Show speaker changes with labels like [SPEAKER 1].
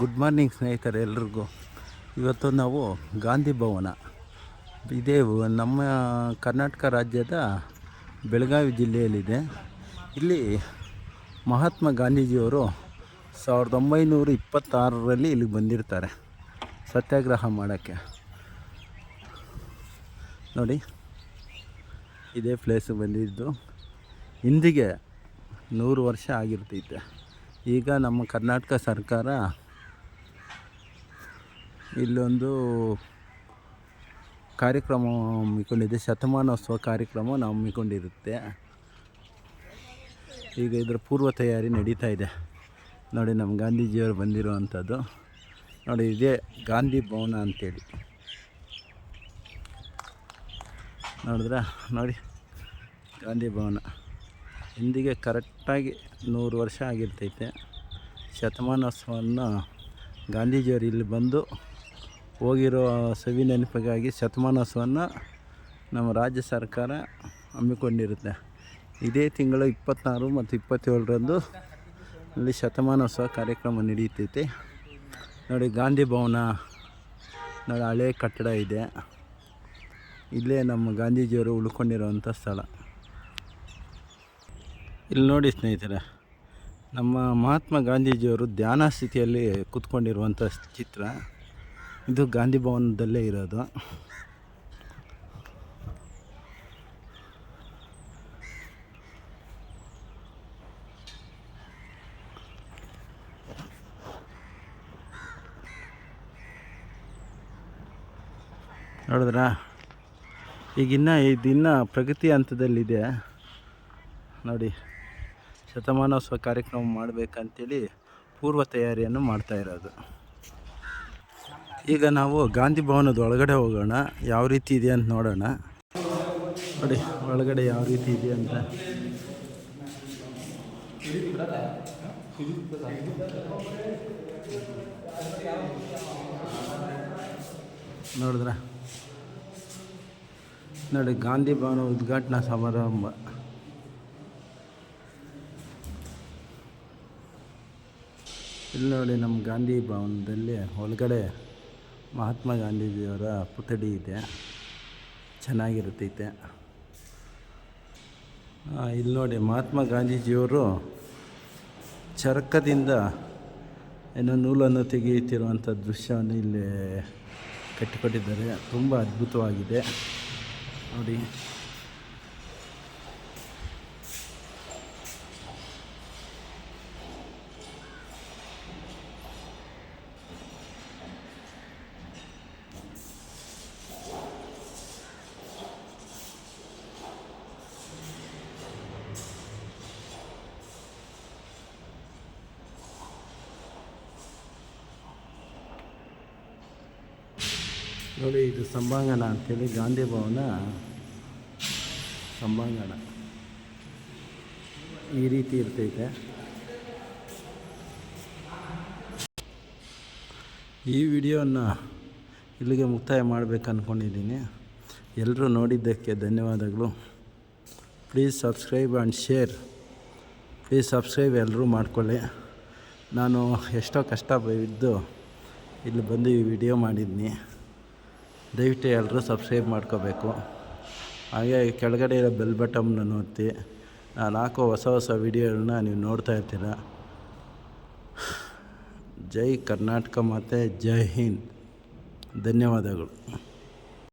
[SPEAKER 1] Good morning ಸ್ನೇಹಿತರೆ ಎಲ್ರಿಗೂ. ಇವತ್ತು ನಾವು ಗಾಂಧಿ ಭವನ. ಇದೇ ನಮ್ಮ ಕರ್ನಾಟಕ ರಾಜ್ಯದ ಬೆಳಗಾವಿ ಜಿಲ್ಲೆಯಲ್ಲಿದೆ. ಇಲ್ಲಿ ಮಹಾತ್ಮ ಗಾಂಧೀಜಿಯವರು ಸಾವಿರದ ಒಂಬೈನೂರ ಇಪ್ಪತ್ತಾರರಲ್ಲಿ ಇಲ್ಲಿಗೆ ಬಂದಿರ್ತಾರೆ ಸತ್ಯಾಗ್ರಹ ಮಾಡೋಕ್ಕೆ. ನೋಡಿ, ಇದೇ ಪ್ಲೇಸಿಗೆ ಬಂದಿದ್ದು. ಇಂದಿಗೆ ನೂರು ವರ್ಷ ಆಗಿರ್ತೈತೆ. ಈಗ ನಮ್ಮ ಕರ್ನಾಟಕ ಸರ್ಕಾರ ಇಲ್ಲೊಂದು ಕಾರ್ಯಕ್ರಮ ಹಮ್ಮಿಕೊಂಡಿದೆ. ಶತಮಾನೋತ್ಸವ ಕಾರ್ಯಕ್ರಮ ನಾವು ಹಮ್ಮಿಕೊಂಡಿರುತ್ತೆ. ಈಗ ಇದರ ಪೂರ್ವ ತಯಾರಿ ನಡೀತಾ ಇದೆ. ನೋಡಿ, ನಮ್ಮ ಗಾಂಧೀಜಿಯವರು ಬಂದಿರುವಂಥದ್ದು. ನೋಡಿ, ಇದೇ ಗಾಂಧಿ ಭವನ ಅಂತೇಳಿ. ನೋಡಿದ್ರೆ? ನೋಡಿ, ಗಾಂಧಿ ಭವನ. ಇಂದಿಗೆ ಕರೆಕ್ಟಾಗಿ ನೂರು ವರ್ಷ ಆಗಿರ್ತೈತೆ. ಶತಮಾನೋತ್ಸವವನ್ನು ಗಾಂಧೀಜಿಯವರು ಇಲ್ಲಿ ಬಂದು ಹೋಗಿರೋ ಸವಿ ನೆನಪಿಗಾಗಿ ಶತಮಾನೋತ್ಸವವನ್ನು ನಮ್ಮ ರಾಜ್ಯ ಸರ್ಕಾರ ಹಮ್ಮಿಕೊಂಡಿರುತ್ತೆ. ಇದೇ ತಿಂಗಳು ಇಪ್ಪತ್ತಾರು ಮತ್ತು ಇಪ್ಪತ್ತೇಳರಂದು ಇಲ್ಲಿ ಶತಮಾನೋತ್ಸವ ಕಾರ್ಯಕ್ರಮ ನಡೆಯುತ್ತೈತಿ. ನೋಡಿ, ಗಾಂಧಿ ಭವನ, ನೋಡಿ, ಹಳೆ ಕಟ್ಟಡ ಇದೆ. ಇಲ್ಲೇ ನಮ್ಮ ಗಾಂಧೀಜಿಯವರು ಉಳ್ಕೊಂಡಿರೋವಂಥ ಸ್ಥಳ. ಇಲ್ಲಿ ನೋಡಿ ಸ್ನೇಹಿತರೆ ನಮ್ಮ ಮಹಾತ್ಮ ಗಾಂಧೀಜಿಯವರು ಧ್ಯಾನ ಸ್ಥಿತಿಯಲ್ಲಿ ಕೂತ್ಕೊಂಡಿರುವಂಥ ಚಿತ್ರ. ಇದು ಗಾಂಧಿ ಭವನದಲ್ಲೇ ಇರೋದು. ನೋಡಿದ್ರಾ? ಈಗಿನ್ನ ಇದಿನ್ನ ಪ್ರಗತಿ ಹಂತದಲ್ಲಿದೆ. ನೋಡಿ. ಶತಮಾನೋತ್ಸವ ಕಾರ್ಯಕ್ರಮ ಮಾಡಬೇಕಂತೇಳಿ ಪೂರ್ವ ತಯಾರಿಯನ್ನು ಮಾಡ್ತಾ ಇರೋದು. ಈಗ ನಾವು ಗಾಂಧಿ ಭವನದ ಒಳಗಡೆ ಹೋಗೋಣ. ಯಾವ ರೀತಿ ಇದೆ ಅಂತ ನೋಡೋಣ. ನೋಡಿ, ಒಳಗಡೆ ಯಾವ ರೀತಿ ಇದೆ ಅಂತ. ನೋಡಿದ್ರ? ನೋಡಿ, ಗಾಂಧಿ ಭವನ ಉದ್ಘಾಟನಾ ಸಮಾರಂಭ. ಇಲ್ಲಿ ನೋಡಿ ನಮ್ಮ ಗಾಂಧಿ ಭವನದಲ್ಲಿ ಒಳಗಡೆ ಮಹಾತ್ಮ ಗಾಂಧೀಜಿಯವರ ಪುತ್ಥಳಿ ಇದೆ. ಚೆನ್ನಾಗಿರುತ್ತೈತೆ. ಇಲ್ಲಿ ನೋಡಿ ಮಹಾತ್ಮ ಗಾಂಧೀಜಿಯವರು ಚರಕದಿಂದ ಏನೋ ನೂಲನ್ನು ತೆಗೆಯುತ್ತಿರುವಂಥ ದೃಶ್ಯವನ್ನು ಇಲ್ಲಿ ಕಟ್ಟಿಕೊಟ್ಟಿದ್ದಾರೆ. ತುಂಬ ಅದ್ಭುತವಾಗಿದೆ. ನೋಡಿ. ನೋಡಿ, ಇದು ಸಂಭಾಂಗಣ ಅಂತೇಳಿ ಗಾಂಧಿ ಭವನ ಸಂಭಾಂಗಣ. ಈ ರೀತಿ ಇರ್ತೈತೆ. ಈ ವಿಡಿಯೋನ ಇಲ್ಲಿಗೆ ಮುಕ್ತಾಯ ಮಾಡಬೇಕು ಅಂದ್ಕೊಂಡಿದ್ದೀನಿ ಎಲ್ಲರೂ ನೋಡಿದ್ದಕ್ಕೆ ಧನ್ಯವಾದಗಳು. Please subscribe and share please subscribe ಎಲ್ಲರೂ ಮಾಡ್ಕೊಳ್ಳಿ. ನಾನು ಎಷ್ಟೋ ಕಷ್ಟ ಬಿದ್ದು ಇಲ್ಲಿ ಬಂದು ಈ ವಿಡಿಯೋ ಮಾಡಿದ್ದೀನಿ ದಯವಿಟ್ಟು ಎಲ್ಲರೂ ಸಬ್ಸ್ಕ್ರೈಬ್ ಮಾಡ್ಕೋಬೇಕು. ಹಾಗೆ ಕೆಳಗಡೆ ಇರೋ ಬೆಲ್ ಬಟನ್ನ ಒತ್ತಿ ನಾನು ಹಾಕೋ ಹೊಸ ಹೊಸ ವಿಡಿಯೋಗಳನ್ನ ನೀವು ನೋಡ್ತಾ ಇರ್ತೀರ. ಜೈ ಕರ್ನಾಟಕ ಮತ್ತು ಜೈ ಹಿಂದ್. ಧನ್ಯವಾದಗಳು.